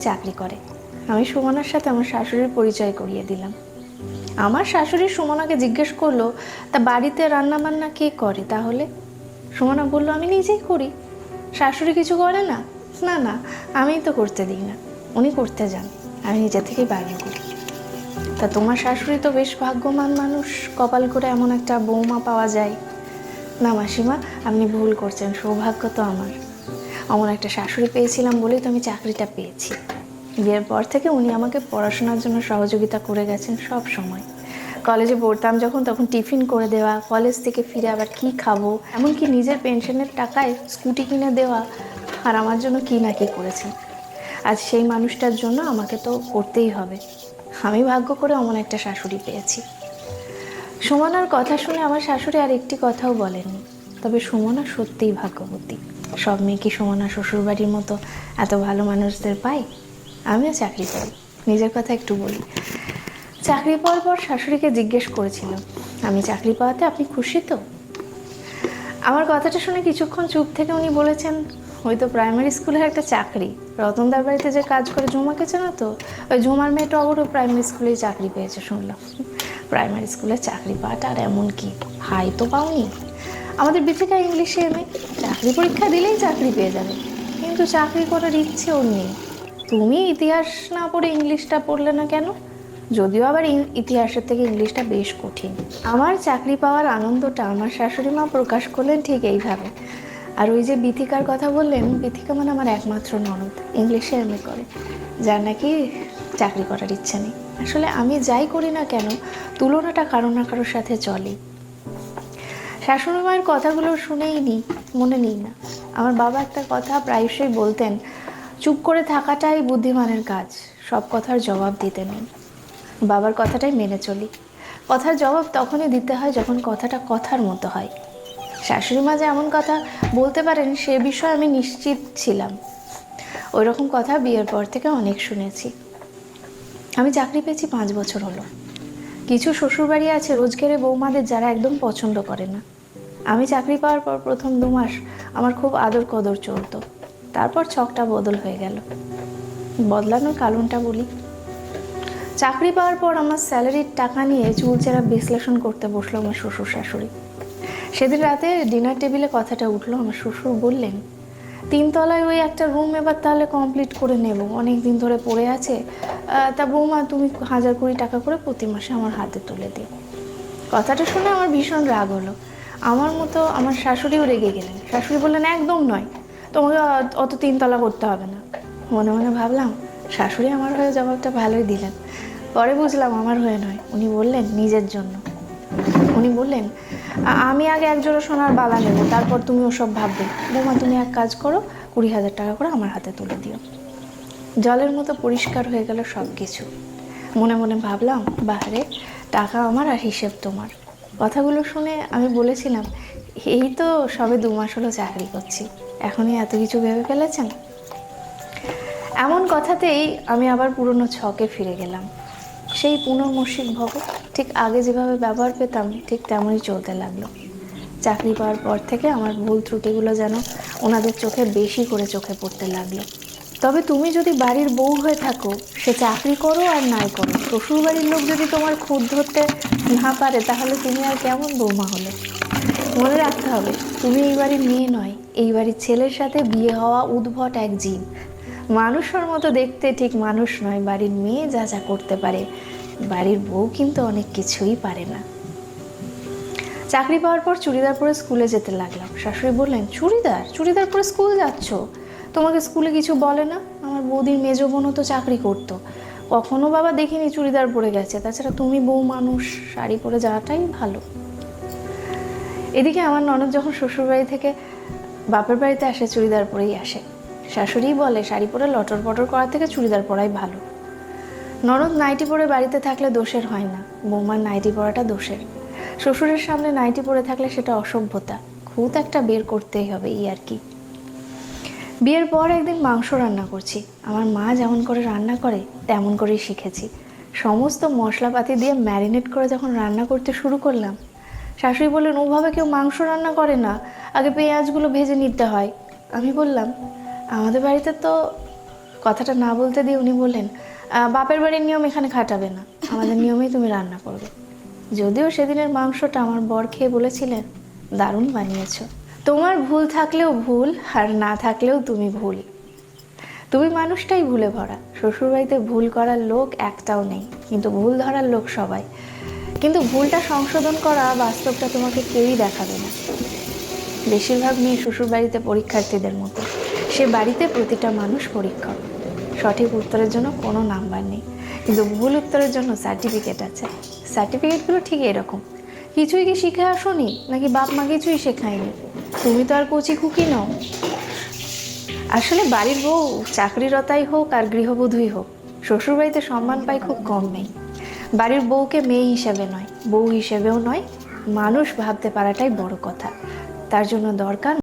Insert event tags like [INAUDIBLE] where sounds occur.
চাকরি করে। আমি সুমনার সাথে আমার শাশুড়ির পরিচয় করিয়ে দিলাম। আমার শাশুড়ি সুমনাকে জিজ্ঞেস করল, তা বাড়িতে রান্না বান্না কে করে তাহলে? সুমনা বলল, আমি নিজেই করি। শাশুড়ি কিছু করে না? না না আমিই তো করতে দিই না। উনি করতে যান। আমি নিজে থেকেই বাইরে করি। তা তোমার শাশুড়ি তো বেশ ভাগ্যবান মানুষ। কপাল করে এমন একটা বৌমা পাওয়া যায়। না মাসিমা, আপনি ভুল করছেন। সৌভাগ্য তো আমার। এমন একটা শাশুড়ি পেয়েছিলাম বলেই তো আমি চাকরিটা পেয়েছি। বিয়ের পর থেকে উনি আমাকে পড়াশোনার জন্য সহযোগিতা করে গেছেন সব সময়। কলেজে পড়তাম যখন, তখন টিফিন করে দেওয়া, কলেজ থেকে ফিরে আবার কি খাব, এমনকি নিজের পেনশনের টাকায় স্কুটি কিনে দেওয়া, আর আমার জন্য কি না কি করেছেন। আজ সেই মানুষটার জন্য আমাকে তো করতেই হবে। আমি ভাগ্য করে অমন একটা শাশুড়ি পেয়েছি। সুমনার কথা শুনে আমার শাশুড়ি আর একটি কথাও বলেননি, তবে সুমনা সত্যিই ভাগ্যবতী। সব মেয়ে কি সুমনা শ্বশুরবাড়ির মতো এত ভালো মানুষদের পাই আমিও চাকরি করি নিজের কথা একটু বলি। চাকরি পাওয়ার পর শাশুড়িকে জিজ্ঞেস করেছিলাম আমি চাকরি পাওয়াতে আপনি খুশি তো? আমার কথাটা শুনে কিছুক্ষণ চুপ থেকে উনি বলেছেন, ওই তো প্রাইমারি স্কুলের একটা চাকরি। রতনদার বাড়িতে যে কাজ করে ঝুমাকে চেনা তো? ওই ঝুমার মেয়েটা অবরও প্রাইমারি স্কুলেই চাকরি পেয়েছে শুনলাম। [LAUGHS] প্রাইমারি স্কুলে চাকরি পাওয়াটা আর এমন কি? হাই তো পাওনি? আমাদের বিথিকা ইংলিশে এমএ চাকরি পরীক্ষা দিলেই চাকরি পেয়ে যাবে। কিন্তু চাকরি করার ইচ্ছে ওর নেই। তুমি ইতিহাস না পড়ে ইংলিশটা পড়লে না কেন? যদিও আবার ইতিহাসের থেকে ইংলিশটা বেশ কঠিন। আমার চাকরি পাওয়ার আনন্দটা আমার শাশুড়ি মা প্রকাশ করলেন ঠিক এইভাবে। আর ওই যে বিথিকার কথা বললেন, বিথিকা মানে আমার একমাত্র ননদ। ইংলিশে এম করে। যার নাকি চাকরি করার ইচ্ছা নেই। আসলে আমি যাই করি না কেন, তুলনাটা কারও না কারোর সাথে চলে। শাশুড়ি মায়ের কথাগুলো শুনেই নিই মনে নিই না। আমার বাবা একটা কথা প্রায়শই বলতেন, চুপ করে থাকাটাই বুদ্ধিমানের কাজ, সব কথার জবাব দিতে নেই। বাবার কথাটাই মেনে চলি। কথার জবাব তখনই দিতে হয় যখন কথাটা কথার মতো হয়। শাশুড়ি মা যে এমন কথা বলতে পারেন, সে বিষয়ে আমি নিশ্চিত ছিলাম। ওই রকম কথা বিয়ের পর থেকে অনেক শুনেছি। আমি চাকরি পেয়েছি পাঁচ বছর হলো। কিছু শ্বশুরবাড়ি আছে রোজগেরে বৌমাদের যারা একদম পছন্দ করে না। আমি চাকরি পাওয়ার পর প্রথম দু মাস আমার খুব আদর কদর চলতো। তারপর ছকটা বদল হয়ে গেল। বদলানোর কারণটা বলি। চাকরি পাওয়ার পর আমার স্যালারির টাকা নিয়ে চুলচেরা বিশ্লেষণ করতে বসল আমার শ্বশুর শাশুড়ি। সেদিন রাতে ডিনার টেবিলে কথাটা উঠল, আমার শ্বশুর বললেন, তিনতলায় ওই একটা রুম এবার তাহলে কমপ্লিট করে নেব। অনেক দিন ধরে পড়ে আছে তা বৌমা, তুমি হাজার কুড়ি টাকা করে প্রতি মাসে আমার হাতে তুলে দিও। কথাটা শুনে আমার ভীষণ রাগ হলো। আমার মতো আমার শাশুড়িও রেগে গেলেন। শাশুড়ি বললেন, একদম নয়। তোমাকে অত- তিনতলা করতে হবে না। মনে মনে ভাবলাম, শাশুড়ি আমার হয়ে জবাবটা ভালোই দিলেন। পরে বুঝলাম আমার হয়ে নয়। উনি বললেন, নিজের জন্য। উনি বললেন আমি আগে একজোড়া সোনার বালা নেব, তারপর তুমি ওসব ভাববে। বৌমা, তুমি এক কাজ করো, কুড়ি হাজার টাকা করে আমার হাতে তুলে দিও। জলের মতো পরিষ্কার হয়ে গেল সব কিছু মনে মনে ভাবলাম, বাহারে টাকা আমার আর হিসেব তোমার। কথাগুলো শুনে আমি বলেছিলাম, এই তো সবে দু মাস হলো চাকরি করছি, এখনই এত কিছু ভেবে ফেলেছেন? এমন কথাতেই আমি আবার পুরনো ছকে ফিরে গেলাম। সেই পুনর্মসিক ভব ঠিক আগে যেভাবে ব্যবহার পেতাম, ঠিক তেমনই চলতে লাগল। চাকরি পাওয়ার পর থেকে আমার ভুল ত্রুটিগুলো যেন ওনাদের চোখে বেশি করে চোখে পড়তে লাগল। তবে তুমি যদি বাড়ির বউ হয়ে থাকো, সে চাকরি করো আর নাই করো। শ্বশুর বাড়ির লোক যদি তোমার খুদ ধরতে না পারে, তাহলে তুমি আর কেমন বৌমা হলে? মনে রাখতে হবে, তুমি এই বাড়ির মেয়ে নয়, এই বাড়ির ছেলের সাথে বিয়ে হওয়া উদ্ভট এক জীব। মানুষের মতো দেখতে ঠিক মানুষ নয়, বাড়ির মেয়ে যা যা করতে পারে। বাড়ির বউ কিন্তু অনেক কিছুই পারে না। চাকরি পাওয়ার পর চুড়িদার পরে স্কুলে যেতে লাগলাম। শাশুড়ি বললেন, চুড়িদার চুড়িদার পরে স্কুল যাচ্ছ? তোমাকে স্কুলে কিছু বলে না? আমার বৌদির মেজো বোনও তো চাকরি করতো। কখনো বাবা দেখিনি চুড়িদার পরে গেছে। তাছাড়া তুমি বউ মানুষ, শাড়ি পরে যাওয়াটাই ভালো। এদিকে আমার ননদ যখন শ্বশুরবাড়ি থেকে বাপের বাড়িতে আসে, চুড়িদার পরেই আসে। শাশুড়িই বলে, শাড়ি পরে লটর পটর করা থেকে চুড়িদার পরাই ভালো। ননদ নাইটি পরে বাড়িতে থাকলে দোষের হয় না। বৌমার নাইটি পরাটা দোষের। শ্বশুরের সামনে নাইটি পরে থাকলে সেটা অসভ্যতা। খুঁত একটা বের করতেই হবে, এই আর কি। বিয়ের পর একদিন মাংস রান্না করছি। আমার মা যেমন করে রান্না করে, তেমন করেই শিখেছি। সমস্ত মশলাপাতি দিয়ে ম্যারিনেট করে যখন রান্না করতে শুরু করলাম, শাশুড়ি বললেন, ওভাবে কেউ মাংস রান্না করে না, আগে পেঁয়াজগুলো ভেজে নিতে হয়। আমি বললাম, আমাদের বাড়িতে তো কথাটা না বলতে দিয়ে উনি বললেন বাপের বাড়ির নিয়ম এখানে খাটাবে না, আমাদের নিয়মেই তুমি রান্না করবে। যদিও সেদিনের মাংসটা আমার বর খেয়ে বলেছিলেন, দারুণ বানিয়েছো। তোমার ভুল থাকলেও ভুল আর না থাকলেও তুমি ভুল। তুমি মানুষটাই ভুলে ভরা। শ্বশুরবাড়িতে ভুল করার লোক একটাও নেই, কিন্তু ভুল ধরার লোক সবাই। কিন্তু ভুলটা সংশোধন করা বাস্তবটা তোমাকে কেউই দেখাবে না। বেশিরভাগ মেয়ে শ্বশুরবাড়িতে পরীক্ষার্থীদের মতো। সে বাড়িতে প্রতিটা মানুষ পরীক্ষক। সঠিক উত্তরের জন্য কোনো নাম্বার নেই। কিন্তু ভুল উত্তরের জন্য সার্টিফিকেট আছে। সার্টিফিকেটগুলো ঠিক এরকম। কিছুই কি শিখে আসোনি? নাকি বাপ মা কিছুই শেখায়নি? তুমি তো আর কচি খুকি নও। আসলে বাড়ির বউ চাকরিরতাই হোক আর গৃহবধূই হোক, শ্বশুরবাড়িতে সম্মান পাই খুব কম নেই। বাড়ির বউকে মেয়ে হিসেবে নয়, বউ হিসেবেও নয়, মানুষ ভাবতে পারাটাই বড় কথা। তার জন্য দরকার